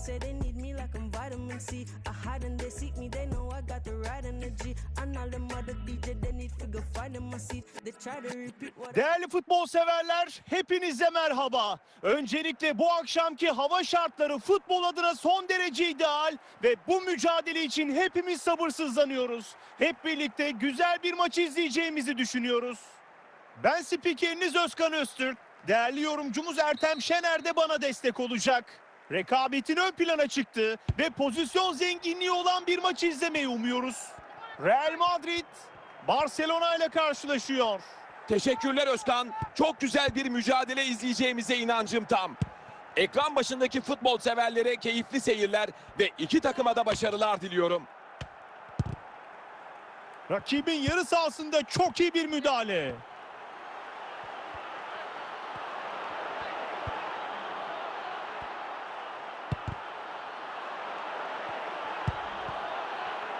say they need me like I'm vitamin C. I hide and they seek me, they know I got the right energy. And all them other DJ, they need figure finding my seat. They try to repeat what Değerli futbol severler, hepinize merhaba. Öncelikle bu akşamki hava şartları futbol adına son derece ideal ve bu mücadele için hepimiz sabırsızlanıyoruz. Hep birlikte güzel bir maç izleyeceğimizi düşünüyoruz. Ben spikeriniz Özkan Öztürk. Değerli yorumcumuz Ertem Şener de bana destek olacak. Rekabetin ön plana çıktı ve pozisyon zenginliği olan bir maç izlemeyi umuyoruz. Real Madrid Barcelona ile karşılaşıyor. Teşekkürler Özkan. Çok güzel bir mücadele izleyeceğimize inancım tam. Ekran başındaki futbol severlere keyifli seyirler ve iki takıma da başarılar diliyorum. Rakibin yarı sahasında çok iyi bir müdahale.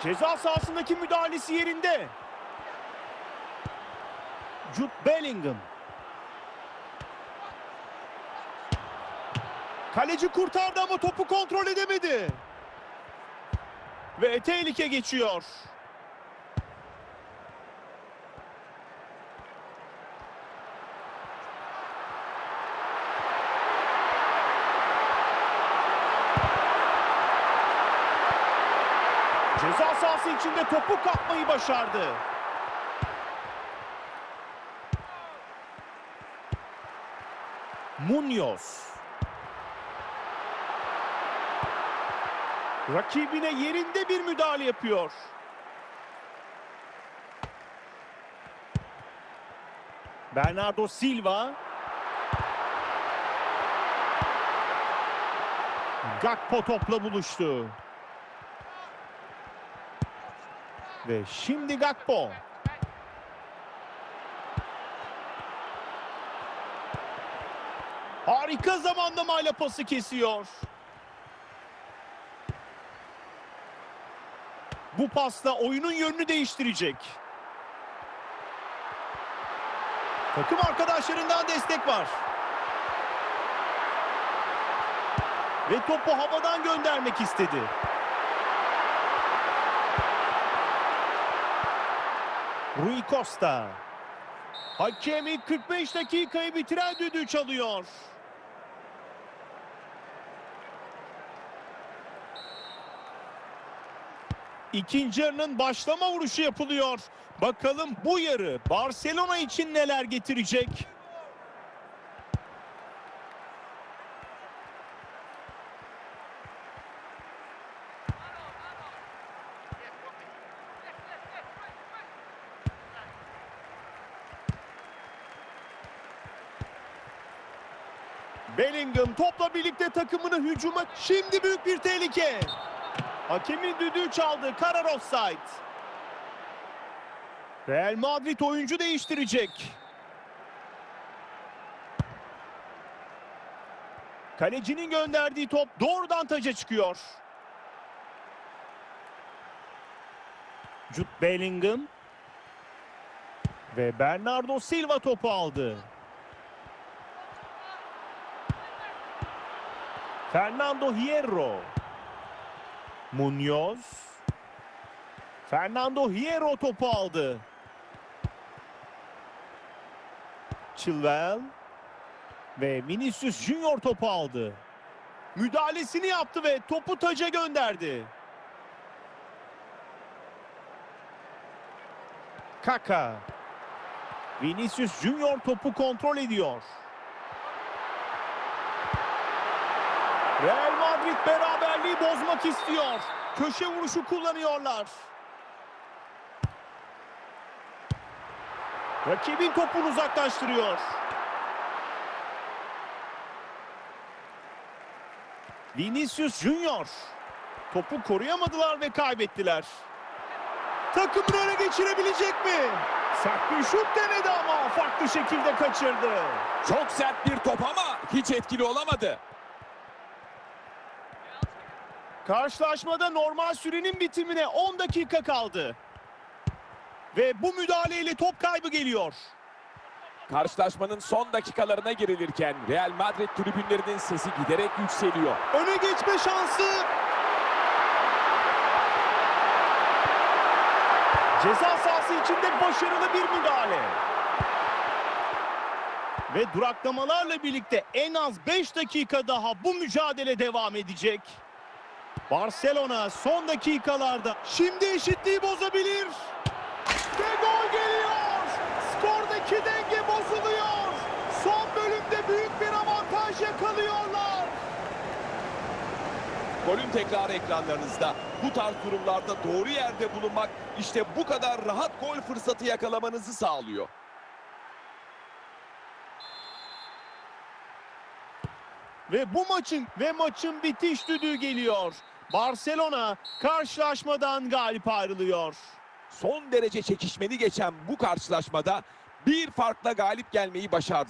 Ceza sahasındaki müdahalesi yerinde. Jude Bellingham. Kaleci kurtardı ama topu kontrol edemedi. Ve tehlike geçiyor. Ceza sahası içinde topu kapmayı başardı. Munoz. Rakibine yerinde bir müdahale yapıyor. Bernardo Silva. Gakpo topla buluştu. Ve şimdi Gakpo. Harika zamanlamayla pası kesiyor. Bu pasla oyunun yönünü değiştirecek. Takım arkadaşlarından destek var. Ve topu havadan göndermek istedi. Rui Costa. Hakem ilk 45 dakikayı bitiren düdüğü çalıyor. İkinci yarının başlama vuruşu yapılıyor. Bakalım bu yarı Barcelona için neler getirecek? Bellingham topla birlikte takımını hücuma şimdi büyük bir tehlike. Hakemin düdüğü çaldı. Karar offside. Real Madrid oyuncu değiştirecek. Kalecinin gönderdiği top doğrudan taca çıkıyor. Jude Bellingham ve Bernardo Silva topu aldı. Fernando Hierro. Munoz. Fernando Hierro topu aldı. Chilwell. Ve Vinicius Junior topu aldı. Müdahalesini yaptı ve topu taca gönderdi. Kaka. Vinicius Junior topu kontrol ediyor. Real Madrid beraberliği bozmak istiyor. Köşe vuruşu kullanıyorlar. Rakibin topunu uzaklaştırıyor. Vinicius Junior. Topu koruyamadılar ve kaybettiler. Takımını öne geçirebilecek mi? Sert bir şut denedi ama farklı şekilde kaçırdı. Çok sert bir top ama hiç etkili olamadı. Karşılaşmada normal sürenin bitimine 10 dakika kaldı. Ve bu müdahaleyle top kaybı geliyor. Karşılaşmanın son dakikalarına girilirken Real Madrid tribünlerinin sesi giderek yükseliyor. Öne geçme şansı. Ceza sahası içinde başarılı bir müdahale. Ve duraklamalarla birlikte en az 5 dakika daha bu mücadele devam edecek. Barcelona son dakikalarda şimdi eşitliği bozabilir. Ve gol geliyor. Skordaki denge bozuluyor. Son bölümde büyük bir avantaj yakalıyorlar. Golün tekrarı ekranlarınızda. Bu tarz durumlarda doğru yerde bulunmak işte bu kadar rahat gol fırsatı yakalamanızı sağlıyor. Ve bu maçın ve maçın bitiş düdüğü geliyor. Barcelona karşılaşmadan galip ayrılıyor. Son derece çekişmeli geçen bu karşılaşmada bir farkla galip gelmeyi başardı.